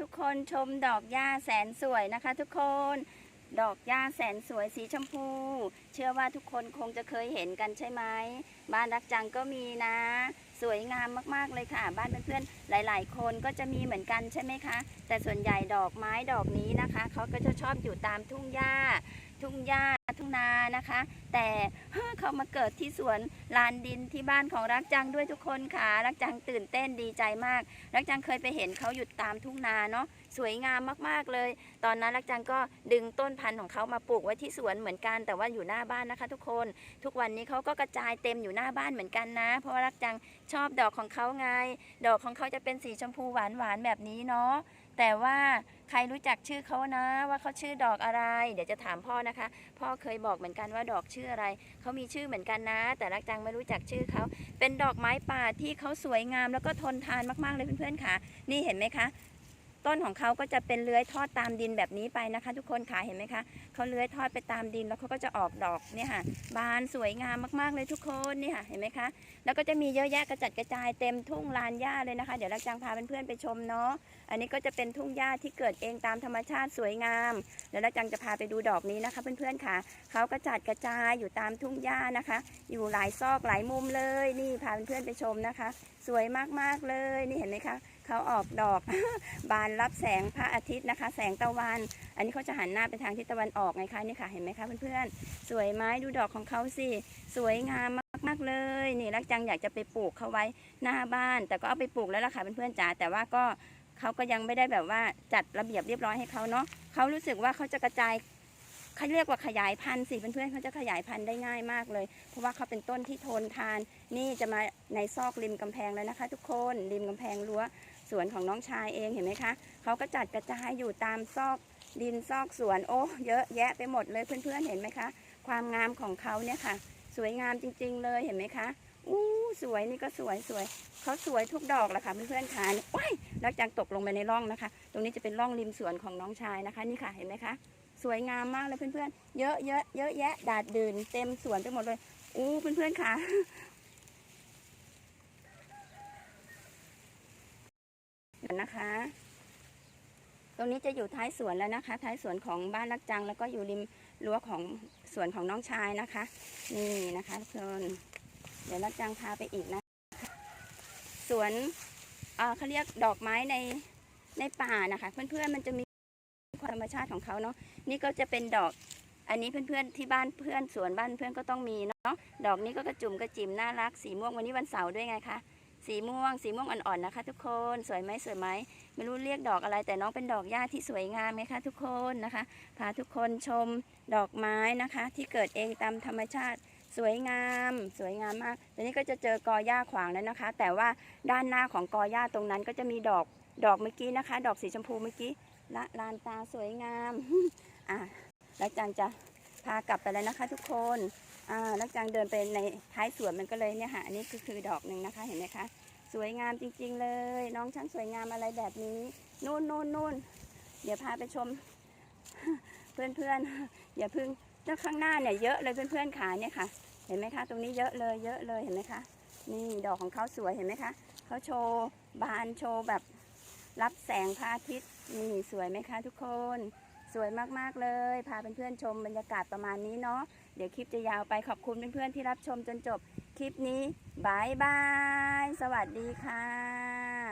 ทุกคนชมดอกหญ้าแสนสวยนะคะ ทุกคน ดอกหญ้าแสนสวยสีชมพู เชื่อว่าทุกคนคงจะเคยเห็นกันใช่ไหมบ้านรักจังก็มีนะ สวยงามมากๆเลยค่ะ บ้านเพื่อนๆหลาย ๆ คนก็จะมีเหมือนกันใช่ไหมคะ แต่ส่วนใหญ่ดอกไม้ดอกนี้นะคะเขาก็จะชอบอยู่ตามทุ่งหญ้า ทุ่งหญ้า ทุ่งนานะคะ แต่เขามาเกิดที่สวนลานดินที่บ้านของรักจังด้วยทุกคนค่ะรักจังตื่นเต้นดีใจมาก รักจังเคยไปเห็นเขาอยู่ตามทุ่งนาเนาะสวยงามมากๆเลย ตอนนั้นรักจังก็ดึงต้นพันธุ์ของเขามาปลูกไว้ที่สวนเหมือนกัน แต่ว่าอยู่หน้าบ้านนะคะ ทุกคน ทุกวันนี้เขาก็กระจายเต็มอยู่หน้าบ้านเหมือนกันนะ เพราะว่ารักจังชอบดอกของเขาไง ดอกของเขาจะเป็นสีชมพูหวานๆแบบนี้เนาะ แต่ว่าใครรู้จักชื่อเขานะ ว่าเขาชื่อดอกอะไร เดี๋ยวจะถามพ่อนะคะ พ่อเคยบอกเหมือนกันว่าดอกชื่ออะไรเขามีชื่อเหมือนกันนะ แต่รักจังไม่รู้จักชื่อเขาเป็นดอกไม้ป่าที่เขาสวยงามแล้วก็ทนทานมากๆเลยเพื่อนๆค่ะ นี่เห็นไหมคะ ต้นของเขาก็จะเป็นเลื้อยทอดตามดินแบบนี้ไปนะคะ ทุกคนค่ะเห็นไหมคะเขาเลื้อยทอดไปตามดินแล้วเขาก็จะออกดอกเนี่ยค่ะ บานสวยงามมากๆเลยทุกคนนี่ค่ะเห็นไหมคะ แล้วก็จะมีเยอะแยะกระจัดกระจายเต็มทุ่งลานหญ้าเลยนะคะ เดี๋ยวรักจังพาเพื่อนๆไปชมเนาะอันนี้ก็จะเป็นทุ่งหญ้าที่เกิดเองตามธรรมชาติสวยงามเดี๋ยวรักจังจะพาไปดูดอกนี้นะคะ เพื่อนๆค่ะเขากระจัดกระจายอยู่ตามทุ่งหญ้านะคะ อยู่หลายซอกหลายมุมเลยนี่พาเพื่อนๆไปชมนะคะ สวยมากๆเลยนี่เห็นไหมคะ เขาออกดอก บานรับแสงพระอาทิตย์นะคะ แสงตะวัน อันนี้เขาจะหันหน้าไปทางทิศตะวันออกไงคะนี่ค่ะเห็นไหมคะเพื่อนๆสวยไหมดูดอกของเขาสิสวยงามมากๆเลยนี่รักจังอยากจะไปปลูกเขาไว้หน้าบ้าน แต่ก็เอาไปปลูกแล้วล่ะค่ะเพื่อนๆจ๋าแต่ว่าก็เขาก็ยังไม่ได้แบบว่าจัดระเบียบเรียบร้อยให้เขาเนาะเขารู้สึกว่าเขาจะกระจายเขาเรียกว่าขยายพันธุ์สิเพื่อนๆเขาจะขยายพันธุ์ได้ง่ายมากเลย เพราะว่าเขาเป็นต้นที่ทนทาน นี่จะมาในซอกริมกำแพงแล้วนะคะ ทุกคนริมกำแพงรั้ว สวนของน้องชายเองเห็นไหมคะเขาก็จัดกระจายอยู่ตามซอกดินซอกสวนโอ้เยอะแยะไปหมดเลยเพื่อนๆเห็นไหมคะ ความงามของเขาเนี่ยค่ะ สวยงามจริง ๆ เลยเห็นไหมคะอู้สวยนี่ก็สวยสวยเขาสวยทุกดอกแหละค่ะเพื่อนๆค่ะว้ายแล้วจังตกลงไปในร่องนะคะ ตรงนี้จะเป็นร่องริมสวนของน้องชายนะคะ นี่ค่ะเห็นไหมคะ สวยงามมากเลยเพื่อนๆเยอะเยอะเยอะแยะดาดดื่นเต็มสวนไปหมดเลยอู้เพื่อนๆค่ะ ดี๋ยวนะคะ ตรงนี้จะอยู่ท้ายสวนแล้วนะคะ ท้ายสวนของบ้านรักจัง แล้วก็อยู่ริมรั้วของสวนของน้องชายนะคะ นี่นะคะทุกคนเดี๋ยวรักจังพาไปอีกนะะสวนเอ่อเขาเรียกดอกไม้ในในป่านะคะ เพื่อนๆมันจะมีความธรรมชาติของเขาเนาะนี่ก็จะเป็นดอกอันนี้เพื่อนๆที่บ้านเพื่อนสวนบ้านเพื่อนก็ต้องมีเนาะดอกนี้ก็กระจุ่มกระจิ๋มน่ารักสีม่วงวันนี้วันเสาร์ด้วยไงคะ สีม่วง สีม่วงอ่อนๆนะคะ ทุกคนสวยไหมสวยไหมไม่รู้เรียกดอกอะไร แต่น้องเป็นดอกหญ้าที่สวยงามไหมคะทุกคนนะคะ พาทุกคนชมดอกไม้นะคะ ที่เกิดเองตามธรรมชาติสวยงาม สวยงามมากตอนนี้ก็จะเจอกอหญ้าขวางแล้วนะคะ แต่ว่าด้านหน้าของกอหญ้าตรงนั้นก็จะมีดอกดอกเมื่อกี้นะคะ ดอกสีชมพูเมื่อกี้ละลานตาสวยงามอะแล้วจังจะพากลับไปแล้วนะคะ ทุกคน อ่าแล้วจังเดินไปในท้ายสวนมันก็เลยเนี่ยค่ะอันนี้ก็คือดอกหนึ่งนะคะเห็นไหมคะ สวยงามจริง ๆ เลย น้องช่างสวยงามอะไรแบบนี้นู่นนู่นนู่นเดี๋ยวพาไปชม เพื่อนๆอย่าเพึ่งแล้วข้างหน้าเนี่ยเยอะเลยเพื่อนๆขาเนี่ยค่ะ เห็นไหมคะ ตรงนี้เยอะเลยเยอะเลยเห็นไหมคะนี่ดอกของเขาสวยเห็นไหมคะเขาโชว์บานโชว์แบบรับแสงพระอาทิตย์นี่สวยไหมคะทุกคน สวยมากๆเลย พาเพื่อนๆชมบรรยากาศประมาณนี้เนาะเดี๋ยวคลิปจะยาวไปขอบคุณเพื่อนๆที่รับชมจนจบคลิปนี้บายบาย สวัสดีค่ะ